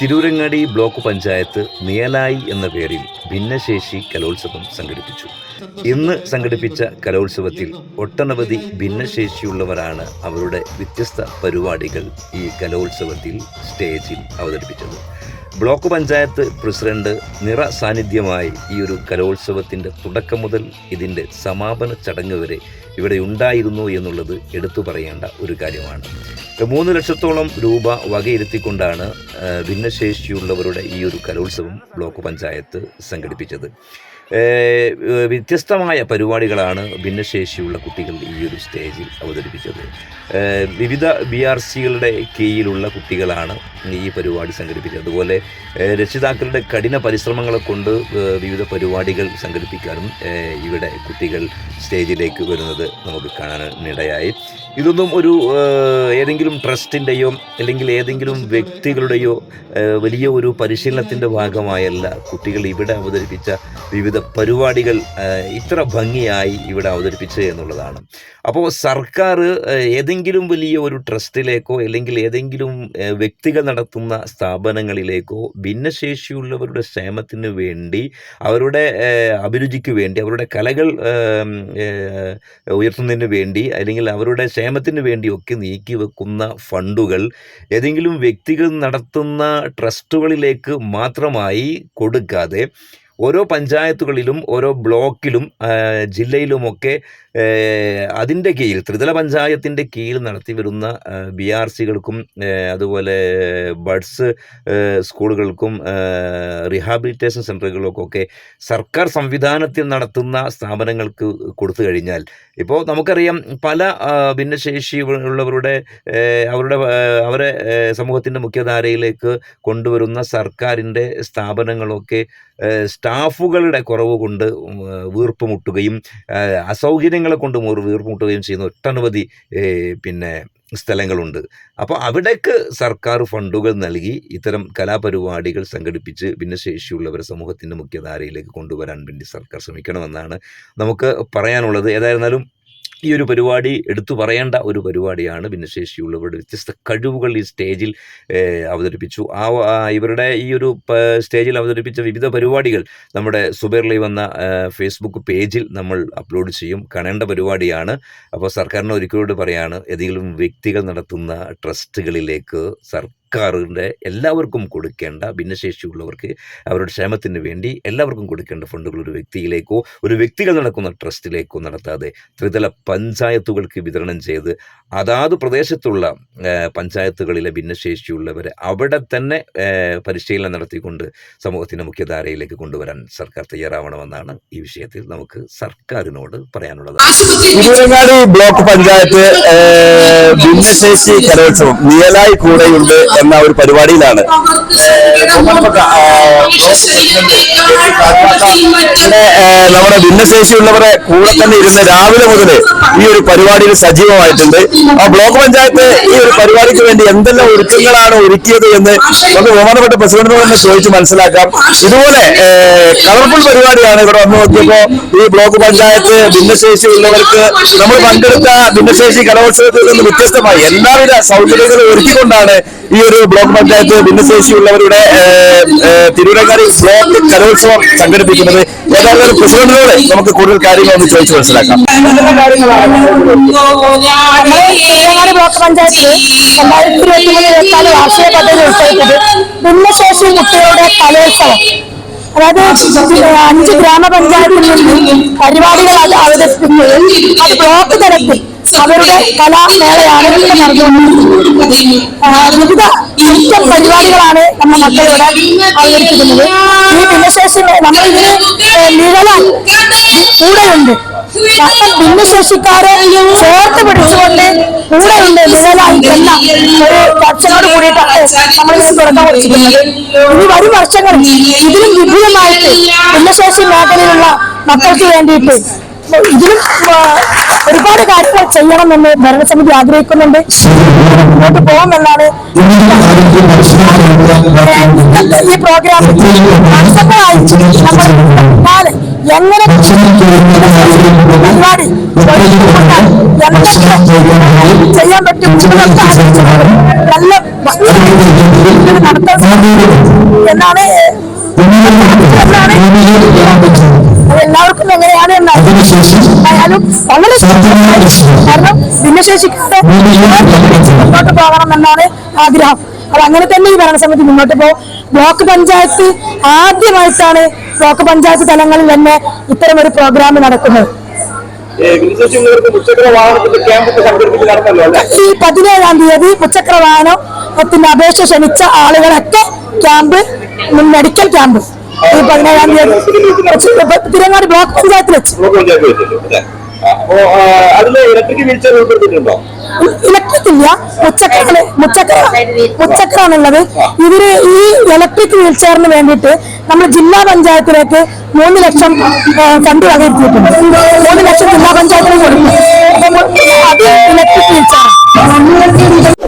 Tirurangadi block panchayat നിയലായി എന്ന പേരിൽ ഭിന്നശേഷി കലോത്സവം സംഘടിപ്പിച്ചു. ഇന്ന് സംഘടിപ്പിച്ച കലോത്സവത്തിൽ ഒട്ടനവധി ഭിന്നശേഷിയുള്ളവരാണ് അവരുടെ വ്യത്യസ്ത പരിപാടികൾ ഈ കലോത്സവത്തിൽ സ്റ്റേജിൽ അവതരിപ്പിച്ചത്. ബ്ലോക്ക് പഞ്ചായത്ത് പ്രസിഡന്റ് നിറ സാന്നിധ്യമായി ഈ ഒരു കലോത്സവത്തിന്റെ തുടക്കം മുതൽ ഇതിന്റെ സമാപന ചടങ്ങ് വരെ ഇവിടെ ഉണ്ടായിരുന്നു എന്നുള്ളത് എടുത്തു പറയേണ്ട ഒരു കാര്യമാണ്. മൂന്ന് ലക്ഷത്തോളം രൂപ വകയിരുത്തിക്കൊണ്ടാണ് ഭിന്നശേഷിയുള്ളവരുടെ ഈ ഒരു കലോത്സവം ബ്ലോക്ക് പഞ്ചായത്ത് സംഘടിപ്പിച്ചത്. വ്യത്യസ്തമായ പരിപാടികളാണ് ഭിന്നശേഷിയുള്ള കുട്ടികൾ ഈ ഒരു സ്റ്റേജിൽ അവതരിപ്പിച്ചത്. വിവിധ ബി ആർ സികളുടെ കീഴിലുള്ള കുട്ടികളാണ് ഈ പരിപാടി സംഘടിപ്പിച്ചത്. അതുപോലെ രക്ഷിതാക്കളുടെ കഠിന പരിശ്രമങ്ങളെ കൊണ്ട് വിവിധ പരിപാടികൾ സംഘടിപ്പിക്കാനും ഇവിടെ കുട്ടികൾ സ്റ്റേജിലേക്ക് വരുന്നത് നമുക്ക് കാണാനിടയായി ഇതൊന്നും ഒരു ഏതെങ്കിലും ട്രസ്റ്റിന്റെയോ അല്ലെങ്കിൽ ഏതെങ്കിലും വ്യക്തികളുടെയോ വലിയ ഒരു പരിശീലനത്തിന്റെ ഭാഗമായല്ല കുട്ടികൾ ഇവിടെ അവതരിപ്പിച്ച വിവിധ പരിപാടികൾ ഇത്ര ഭംഗിയായി ഇവിടെ അവതരിപ്പിച്ചത് എന്നുള്ളതാണ്. അപ്പോൾ സർക്കാർ ഏതെങ്കിലും വലിയ ഒരു ട്രസ്റ്റിലേക്കോ അല്ലെങ്കിൽ ഏതെങ്കിലും വ്യക്തികൾ നടത്തുന്ന സ്ഥാപനങ്ങളിലേക്കോ ഭിന്നശേഷിയുള്ളവരുടെ ക്ഷേമത്തിന് വേണ്ടി അവരുടെ അഭിരുചിക്ക് വേണ്ടി അവരുടെ കലകൾ ഉയർത്തുന്നതിന് വേണ്ടി അല്ലെങ്കിൽ അവരുടെ ക്ഷേമത്തിന് വേണ്ടിയൊക്കെ നീക്കി വെക്കുന്ന ഫണ്ടുകൾ ഏതെങ്കിലും വ്യക്തികൾ നടത്തുന്ന ട്രസ്റ്റുകളിലേക്ക് മാത്രമായി കൊടുക്കാതെ ഓരോ പഞ്ചായത്തുകളിലും ഓരോ ബ്ലോക്കിലും ജില്ലയിലുമൊക്കെ അതിന്റെ കീഴിൽ ത്രിതല പഞ്ചായത്തിന്റെ കീഴിൽ നടത്തി വരുന്ന ബി ആർ സികൾക്കും അതുപോലെ ബഡ്സ് സ്കൂളുകൾക്കും റീഹാബിലിറ്റേഷൻ സെന്ററുകൾക്കൊക്കെ സർക്കാർ സംവിധാനത്തിൽ നടത്തുന്ന സ്ഥാപനങ്ങൾക്ക് കൊടുത്തു കഴിഞ്ഞാൽ ഇപ്പോൾ നമുക്കറിയാം പല ഭിന്നശേഷി ഉള്ളവരുടെ അവരുടെ അവരെ സമൂഹത്തിന്റെ മുഖ്യധാരയിലേക്ക് കൊണ്ടുവരുന്ന സർക്കാരിന്റെ സ്ഥാപനങ്ങളൊക്കെ സ്റ്റാഫുകളുടെ കുറവ് കൊണ്ട് വീർപ്പുമുട്ടുകയും വീർപ്പ് മുട്ടുകയും അസൗകര്യങ്ങളെ കൊണ്ട് വീർപ്പുമുട്ടുകയും വീർപ്പ് മുട്ടുകയും ചെയ്യുന്ന ഒട്ടനവധി പിന്നെ സ്ഥലങ്ങളുണ്ട്. അപ്പോൾ അവിടേക്ക് സർക്കാർ ഫണ്ടുകൾ നൽകി ഇത്തരം കലാപരിപാടികൾ സംഘടിപ്പിച്ച് ഭിന്നശേഷിയുള്ളവരെ സമൂഹത്തിന്റെ മുഖ്യധാരയിലേക്ക് കൊണ്ടുവരാൻ വേണ്ടി സർക്കാർ ശ്രമിക്കണമെന്നാണ് നമുക്ക് പറയാനുള്ളത്. ഏതായിരുന്നാലും ഈ ഒരു പരിപാടി എടുത്തു പറയേണ്ട ഒരു പരിപാടിയാണ് ഭിന്നശേഷിയുള്ളവരുടെ വ്യത്യസ്ത കഴിവുകൾ ഈ സ്റ്റേജിൽ അവതരിപ്പിച്ചു. ആ ഇവരുടെ ഈ ഒരു സ്റ്റേജിൽ അവതരിപ്പിച്ച വിവിധ പരിപാടികൾ നമ്മുടെ സുബേർലി വന്ന ഫേസ്ബുക്ക് പേജിൽ നമ്മൾ അപ്ലോഡ് ചെയ്യും. കാണേണ്ട പരിപാടിയാണ്. അപ്പോൾ സർക്കാരിന് ഒരിക്കലോട് പറയാണ് ഏതെങ്കിലും വ്യക്തികൾ നടത്തുന്ന ട്രസ്റ്റുകളിലേക്ക് സർക്കാരിന്റെ എല്ലാവർക്കും കൊടുക്കേണ്ട ഭിന്നശേഷിയുള്ളവർക്ക് അവരുടെ ക്ഷേമത്തിന് വേണ്ടി എല്ലാവർക്കും കൊടുക്കേണ്ട ഫണ്ടുകൾ ഒരു വ്യക്തിയിലേക്കോ ഒരു വ്യക്തികൾ നടക്കുന്ന ട്രസ്റ്റിലേക്കോ നടത്താതെ ത്രിതല പഞ്ചായത്തുകൾക്ക് വിതരണം ചെയ്ത് അതാത് പ്രദേശത്തുള്ള പഞ്ചായത്തുകളിലെ ഭിന്നശേഷിയുള്ളവരെ അവിടെ തന്നെ പരിശീലനം നടത്തിക്കൊണ്ട് സമൂഹത്തിന്റെ മുഖ്യധാരയിലേക്ക് കൊണ്ടുവരാൻ സർക്കാർ തയ്യാറാവണമെന്നാണ് ഈ വിഷയത്തിൽ നമുക്ക് സർക്കാരിനോട് പറയാനുള്ളത്. തിരൂരങ്ങാടി ബ്ലോക്ക് പഞ്ചായത്ത് ഭിന്നശേഷി കലോത്സവം നിയലായി കൂടെയുണ്ട് എന്ന ഒരു പരിപാടിയിലാണ്. നമ്മുടെ ഭിന്നശേഷിയുള്ളവരെ കൂടെ തന്നെ ഇരുന്ന് രാവിലെ മുതൽ ഈ ഒരു പരിപാടിയിൽ സജീവമായിട്ടുണ്ട്. ആ ബ്ലോക്ക് പഞ്ചായത്ത് ഈ ഒരു പരിപാടിക്ക് വേണ്ടി എന്തെല്ലാം ഒരുക്കങ്ങളാണ് ഒരുക്കിയത് എന്ന് നമുക്ക് ബഹുമാനപ്പെട്ട പ്രസിഡന്റിനോട് തന്നെ ചോദിച്ച് മനസ്സിലാക്കാം. ഇതുപോലെ കളർഫുൾ പരിപാടിയാണ് ഇവിടെ വന്നു നോക്കിയപ്പോ ഈ ബ്ലോക്ക് പഞ്ചായത്ത് ഭിന്നശേഷി ഉള്ളവർക്ക് നമ്മൾ പങ്കെടുത്ത ഭിന്നശേഷി കലോത്സവത്തിൽ നിന്ന് വ്യത്യസ്തമായി എല്ലാവിധ സൗകര്യങ്ങളും ഒരുക്കിക്കൊണ്ടാണ് ഈ ഒരു ബ്ലോക്ക് പഞ്ചായത്ത് ഭിന്നശേഷിയുള്ളവരുടെ തിരുവനങ്ങാടി ബ്ലോക്ക് കലോത്സവം സംഘടിപ്പിക്കുന്നത് ഏതായാലും പ്രസിഡന്റിനോട് നമുക്ക് കൂടുതൽ കാര്യങ്ങൾ ഒന്ന് ചോദിച്ചു മനസ്സിലാക്കാം. ബ്ലോക്ക് ഭിന്നശേഷി കുട്ടികളുടെ കലോത്സവം. അതായത് അഞ്ച് ഗ്രാമപഞ്ചായത്തിൽ നിന്നും പരിപാടികൾ അവതരിപ്പിക്കുകയും അത് ബ്ലോക്ക് തലത്തിൽ അവരുടെ കലാമേളയാണ് വിവിധ നൃത്തം പരിപാടികളാണ് നമ്മുടെ മക്കളിവിടെ അവതരിപ്പിക്കുന്നത്. ഈ ഭിന്നശേഷി നമ്മളിതിന് നിഴലാൻ കൂടെയുണ്ട്. കാരണം ഭിന്നശേഷിക്കാരെ ചേർത്ത് പിടിച്ചുകൊണ്ട് കൂടെയുണ്ട് നിഴലായി എന്ന ഒരു ചർച്ചയോട് കൂടിയിട്ടാണ് നമ്മളിതിന് തുടക്കം കുറിച്ചിരിക്കുന്നത്. ഇനി വരും വർഷങ്ങളിൽ ഇതിലും വിപുലമായിട്ട് ഭിന്നശേഷി മേഖലയിലുള്ള മക്കൾക്ക് വേണ്ടിയിട്ട് ഇതിലും ഒരുപാട് കാര്യങ്ങൾ ചെയ്യണമെന്ന് ഭരണസമിതി ആഗ്രഹിക്കുന്നുണ്ട്. മുന്നോട്ട് പോകുമെന്നാണ് ഈ പ്രോഗ്രാം വാട്സപ്പായി നമ്മൾ എങ്ങനെ പരിപാടി എന്തൊക്കെ ചെയ്യാൻ പറ്റും? നല്ല നടത്താൻ എന്നാണ് എല്ലാവർക്കും എങ്ങനെയാണ് വളരെ കാരണം ഭിന്നശേഷിക്കാതെ മുന്നോട്ട് പോകണം എന്നാണ് ആഗ്രഹം. അത് അങ്ങനെ തന്നെ ഈ ഭരണസമിതി മുന്നോട്ട് പോകും. ബ്ലോക്ക് പഞ്ചായത്ത് ആദ്യമായിട്ടാണ് ബ്ലോക്ക് പഞ്ചായത്ത് തലങ്ങളിൽ തന്നെ ഇത്തരം ഒരു പ്രോഗ്രാം നടക്കുന്നത് ഈ പതിനേഴാം തീയതി മുച്ചക്ര വാഹനത്തിന്റെ അപേക്ഷ ക്ഷണിച്ച ആളുകളൊക്കെ ക്യാമ്പ് മെഡിക്കൽ ക്യാമ്പ് ഈ പതിനേഴാം തീയതി തിരങ്ങാട് ബ്ലോക്ക് പഞ്ചായത്തിൽ വെച്ച് അതിൽ ഇലക്ട്രിക് വീൽ ചെയർ ഉൾപ്പെടുത്തിയിട്ടുണ്ടോ? ഇലക്ട്രിക് ഇല്ല. മുച്ചക്രാണ് മുച്ചക്ര മുച്ചക്രാണുള്ളത് ഇതിന് ഈ ഇലക്ട്രിക് വീൽ ചെയറിന് വേണ്ടിയിട്ട് നമ്മൾ ജില്ലാ പഞ്ചായത്തിലേക്ക് മൂന്ന് ലക്ഷം ഫണ്ട് വകയിരുത്തിയിട്ടുണ്ട്. മൂന്ന് ലക്ഷം ജില്ലാ പഞ്ചായത്തിലേക്ക് കൊടുക്കും അത് ഇലക്ട്രിക് വീൽ ചെയർ